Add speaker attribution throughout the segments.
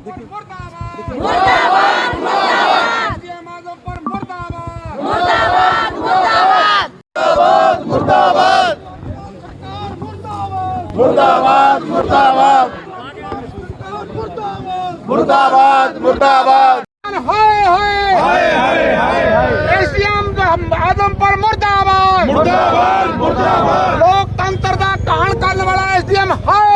Speaker 1: ਮੁਰਦਾਬਾਦ ਮੁਰਦਾਬਾਦ ਮੁਰਦਾਬਾਦ ਮੁਰਦਾਬਾਦ ਮੁਰਦਾਬਾਦ
Speaker 2: ਮੁਰਦਾਬਾਦ ਮੁਰਦਾਬਾਦ ਮੁਰਦਾਬਾਦ ਮੁਰਦਾਬਾਦ
Speaker 1: ਹਾਏ ਹਾਏ ਹਾਏ ਹਾਏ ਹਾਏ ਐਸਡੀਐਮ ਆਦਮਪੁਰ ਮੁਰਦਾਬਾਦ
Speaker 2: ਮੁਰਦਾਬਾਦ ਮੁਰਦਾਬਾਦ
Speaker 1: ਲੋਕਤੰਤਰ ਦਾ ਕਾਣ ਕਰਨ ਵਾਲਾ ਐਸਡੀਐਮ ਹਾਏ ਹਾਏ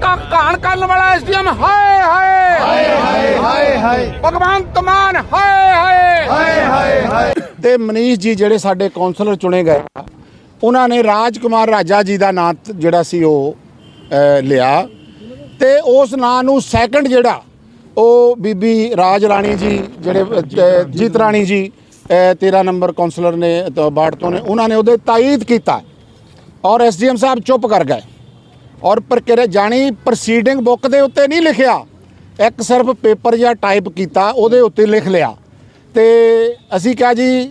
Speaker 1: ਕਾਣ ਕਰਨ ਵਾਲਾ ਐਸਡੀਐਮ ਹਾਏ ਹਾਏ। ਹਾਏ
Speaker 2: ਹਾਏ ਹਾਏ
Speaker 1: ਭਗਵੰਤ ਮਾਨ ਹਾਏ ਹਾਏ।
Speaker 2: ਹਾਏ ਹਾਏ ਹਾਏ।
Speaker 3: ਤੇ ਮਨੀਸ਼ ਜੀ ਜਿਹੜੇ ਸਾਡੇ ਕਾਉਂਸਲਰ ਚੁਣੇ ਗਏ ਉਹਨਾਂ ਨੇ ਰਾਜਕੁਮਾਰ ਰਾਜਾ ਜੀ ਦਾ ਨਾਂ ਜਿਹੜਾ ਸੀ ਉਹ ਲਿਆ। ਤੇ ਉਸ ਨਾਂ ਨੂੰ ਸੈਕੰਡ ਜਿਹੜਾ ਉਹ ਬੀਬੀ ਰਾਜ ਰਾਣੀ ਜੀ ਜਿਹੜੇ ਜੀਤ ਰਾਣੀ ਜੀ ਅ, 13 ਨੰਬਰ ਕਾਉਂਸਲਰ ਨੇ ਬਾੜ ਤੋਂ ਨੇ ਉਹਨਾਂ ਨੇ ਉਹਦੇ ਤਾਇਦ ਕੀਤਾ। ਔਰ ਐਸਡੀਐਮ ਸਾਹਿਬ ਚੁੱਪ ਕਰ ਗਏ। ਔਰ ਪ੍ਰਕਿਰਿਆ ਜਾਣੀ ਪ੍ਰੋਸੀਡਿੰਗ ਬੁੱਕ ਦੇ ਉੱਤੇ ਨਹੀਂ ਲਿਖਿਆ। ਇੱਕ ਸਿਰਫ ਪੇਪਰ ਜਾਂ ਟਾਈਪ ਕੀਤਾ, ਉਹਦੇ ਉੱਤੇ ਲਿਖ ਲਿਆ। ਤੇ ਅਸੀਂ ਕਿਹਾ ਜੀ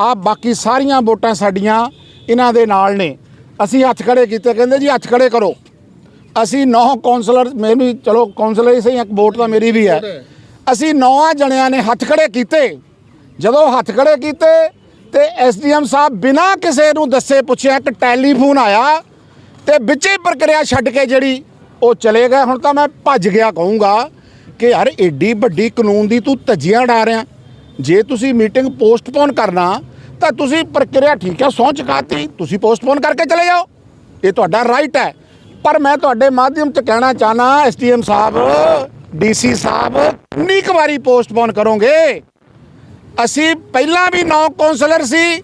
Speaker 3: ਆ ਬਾਕੀ ਸਾਰੀਆਂ ਵੋਟਾਂ ਸਾਡੀਆਂ ਇਹਨਾਂ ਦੇ ਨਾਲ ਨੇ। ਅਸੀਂ ਹੱਥ ਖੜੇ ਕੀਤੇ, ਕਹਿੰਦੇ ਜੀ ਹੱਥ ਖੜੇ ਕਰੋ। ਅਸੀਂ ਨੌ ਕਾਉਂਸਲਰ ਮੇਰੀ ਵੀ ਚਲੋ ਕਾਉਂਸਲਰ ਹੀ ਸਹੀ, ਇੱਕ ਵੋਟ ਤਾਂ ਮੇਰੀ ਵੀ ਹੈ। ਅਸੀਂ ਨੌਆਂ ਜਣਿਆਂ ਨੇ ਹੱਥ ਖੜੇ ਕੀਤੇ। ਜਦੋਂ ਹੱਥ ਖੜੇ ਕੀਤੇ, ਤੇ ਐਸਡੀਐਮ ਸਾਹਿਬ ਬਿਨਾਂ ਕਿਸੇ ਨੂੰ ਦੱਸੇ ਪੁੱਛਿਆ, ਇੱਕ ਟੈਲੀਫੋਨ ਆਇਆ ਤੇ ਵਿੱਚੇ ਪ੍ਰਕਿਰਿਆ ਛੱਡ ਕੇ ਜਿਹੜੀ ਉਹ ਚਲੇ ਗਏ। ਹੁਣ ਤਾਂ ਮੈਂ ਭੱਜ ਗਿਆ ਕਹੂੰਗਾ ਕਿ ਯਾਰ ਏਡੀ ਵੱਡੀ ਕਾਨੂੰਨ ਦੀ ਤੂੰ ਧੱਜੀਆਂ ਉਡਾ ਰਿਹਾ। ਜੇ ਤੁਸੀਂ ਮੀਟਿੰਗ ਪੋਸਟਪੋਨ ਕਰਨਾ, ਤਾਂ ਤੁਸੀਂ ਪ੍ਰਕਿਰਿਆ ਠੀਕ ਹੈ, ਸਹੁੰ ਚੁਕਾਤੀ ਤੁਸੀਂ ਪੋਸਟਪੋਨ ਕਰਕੇ ਚਲੇ ਜਾਓ। ਇਹ ਤੁਹਾਡਾ ਰਾਈਟ ਹੈ। ਪਰ ਮੈਂ ਤੁਹਾਡੇ ਮਾਧਿਅਮ ਚ ਕਹਿਣਾ ਚਾਹਨਾ ਐਸਟੀਐਮ ਸਾਹਿਬ ਡੀਸੀ ਸਾਹਿਬ, ਕਿੰਨੀ ਕੁ ਵਾਰੀ ਪੋਸਟਪੋਨ ਕਰੋਗੇ? ਅਸੀਂ ਪਹਿਲਾਂ ਵੀ ਨੌ ਕਾਉਂਸਲਰ ਸੀ,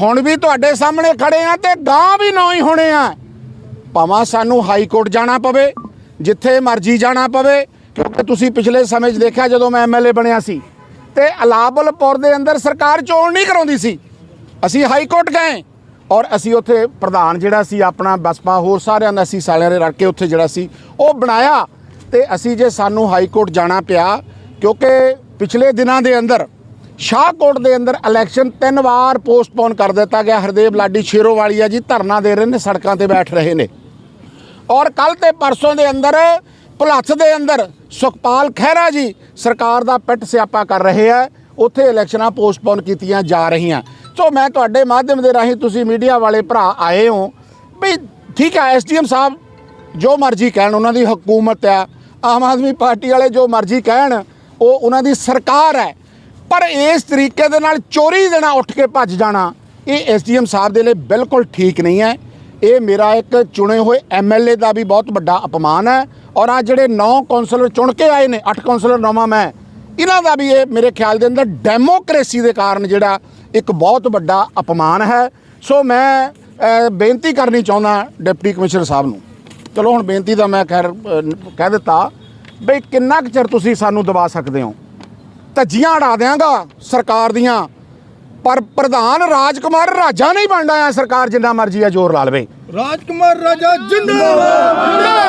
Speaker 3: ਹੁਣ ਵੀ ਤੁਹਾਡੇ ਸਾਹਮਣੇ ਖੜੇ ਆ ਤੇ ਗਾਂ ਵੀ ਨੌ ਹੀ ਹੋਣੇ ਆ। ਭਾਵੇਂ ਸਾਨੂੰ ਹਾਈ ਕੋਰਟ ਜਾਣਾ ਪਵੇ, ਜਿੱਥੇ ਮਰਜ਼ੀ ਜਾਣਾ ਪਵੇ, ਕਿਉਂਕਿ ਤੁਸੀਂ ਪਿਛਲੇ ਸਮੇਂ 'ਚ ਦੇਖਿਆ ਜਦੋਂ ਮੈਂ ਐਮਐਲਏ ਬਣਿਆ ਸੀ, ਤੇ ਅਲਾਬਲਪੁਰ ਦੇ ਅੰਦਰ ਸਰਕਾਰ ਚੋਣ ਨਹੀਂ ਕਰਾਉਂਦੀ ਸੀ। ਅਸੀਂ ਹਾਈ ਕੋਰਟ ਗਏ ਔਰ ਅਸੀਂ ਉੱਥੇ ਪ੍ਰਧਾਨ ਜਿਹੜਾ ਸੀ, ਆਪਣਾ ਬਸਪਾ ਹੋਰ ਸਾਰਿਆਂ ਦਾ ਅਸੀਂ ਸਾਲਿਆਂ ਦੇ ਰਲ ਕੇ ਉੱਥੇ ਜਿਹੜਾ ਸੀ, ਉਹ ਬਣਾਇਆ। ਤੇ ਅਸੀਂ ਜੇ ਸਾਨੂੰ ਹਾਈ ਕੋਰਟ ਜਾਣਾ ਪਿਆ, ਕਿਉਂਕਿ ਪਿਛਲੇ ਦਿਨਾਂ ਦੇ ਅੰਦਰ ਸ਼ਾਹਕੋਟ ਦੇ ਅੰਦਰ ਇਲੈਕਸ਼ਨ ਤਿੰਨ ਵਾਰ ਪੋਸਟਪੋਨ ਕਰ ਦਿੱਤਾ ਗਿਆ। ਹਰਦੇਵ ਲਾਡੀ ਸ਼ੇਰੋਵਾਲੀਆ ਜੀ ਧਰਨਾ ਦੇ ਰਹੇ ਨੇ, ਸੜਕਾਂ ਤੇ ਬੈਠ ਰਹੇ ਨੇ। ਔਰ ਕੱਲ ਤੇ ਪਰਸੋਂ ਦੇ ਅੰਦਰ, ਭੁਲੱਥ ਦੇ ਅੰਦਰ, ਸੁਖਪਾਲ ਖਹਿਰਾ ਜੀ ਸਰਕਾਰ ਦਾ ਪਿੱਟ ਸਿਆਪਾ ਕਰ ਰਹੇ ਆ। ਉੱਥੇ ਇਲੈਕਸ਼ਨਾਂ ਪੋਸਟਪੋਨ ਕੀਤੀਆਂ ਜਾ ਰਹੀਆਂ। ਸੋ ਮੈਂ ਤੁਹਾਡੇ ਮਾਧਿਅਮ ਦੇ ਰਾਹੀਂ ਤੁਸੀਂ ਮੀਡੀਆ ਵਾਲੇ ਭਰਾ ਆਏ ਹੋ। ਵੀ ਠੀਕ ਹੈ ਐਸਡੀਐਮ ਸਾਹਿਬ ਜੋ ਮਰਜ਼ੀ ਕਹਿਣ, ਉਹਨਾਂ ਦੀ ਹਕੂਮਤ ਆ। ਆਮ ਆਦਮੀ ਪਾਰਟੀ ਵਾਲੇ ਜੋ ਮਰਜ਼ੀ ਕਹਿਣ, ਉਹ ਉਹਨਾਂ ਦੀ ਸਰਕਾਰ ਹੈ। ਪਰ ਇਸ ਤਰੀਕੇ ਦੇ ਨਾਲ ਚੋਰੀ ਦੇਣਾ ਉੱਠ ਕੇ ਭੱਜ ਜਾਣਾ, ਇਹ ਐਸਡੀਐਮ ਸਾਹਿਬ ਦੇ ਲਈ ਬਿਲਕੁਲ ਠੀਕ ਨਹੀਂ ਹੈ। ਇਹ ਮੇਰਾ ਇੱਕ ਚੁਣੇ ਹੋਏ ਐਮਐਲਏ ਦਾ ਵੀ ਬਹੁਤ ਵੱਡਾ ਅਪਮਾਨ ਹੈ ਔਰ ਆ ਜਿਹੜੇ 9 ਕਾਉਂਸਲਰ ਚੁਣ ਕੇ ਆਏ ਨੇ 8 ਕਾਉਂਸਲਰ ਨਵਾਂ ਮੈਂ, ਇਹਨਾਂ ਦਾ ਵੀ ਇਹ ਮੇਰੇ ਖਿਆਲ ਦੇ ਅੰਦਰ ਡੈਮੋਕ੍ਰੇਸੀ ਦੇ ਕਾਰਨ ਜਿਹੜਾ ਇੱਕ ਬਹੁਤ ਵੱਡਾ ਅਪਮਾਨ ਹੈ। ਸੋ ਮੈਂ ਬੇਨਤੀ ਕਰਨੀ ਚਾਹੁੰਦਾ ਡਿਪਟੀ ਕਮਿਸ਼ਨਰ ਸਾਹਿਬ ਨੂੰ। ਚਲੋ ਹੁਣ ਬੇਨਤੀ ਦਾ ਮੈਂ ਖੈਰ ਕਹਿ ਦਿੱਤਾ ਬਈ ਕਿੰਨਾ ਕੁ ਚਿਰ ਤੁਸੀਂ ਸਾਨੂੰ ਦਬਾ ਸਕਦੇ ਹੋ? ਧੱਜੀਆਂ ਉਡਾ ਦਿਆਂਗਾ ਸਰਕਾਰ ਦੀਆਂ ਪਰ ਪ੍ਰਧਾਨ ਰਾਜਕੁਮਾਰ ਰਾਜਾ ਨਹੀਂ ਬਣਦਾ ਆ ਸਰਕਾਰ, ਜਿੰਨਾ ਮਰਜ਼ੀ ਆ ਜ਼ੋਰ ਲਾ ਲਵੇ।
Speaker 2: ਰਾਜਕੁਮਾਰ ਰਾਜਾ ਜਿੰਦਾਬਾਦ।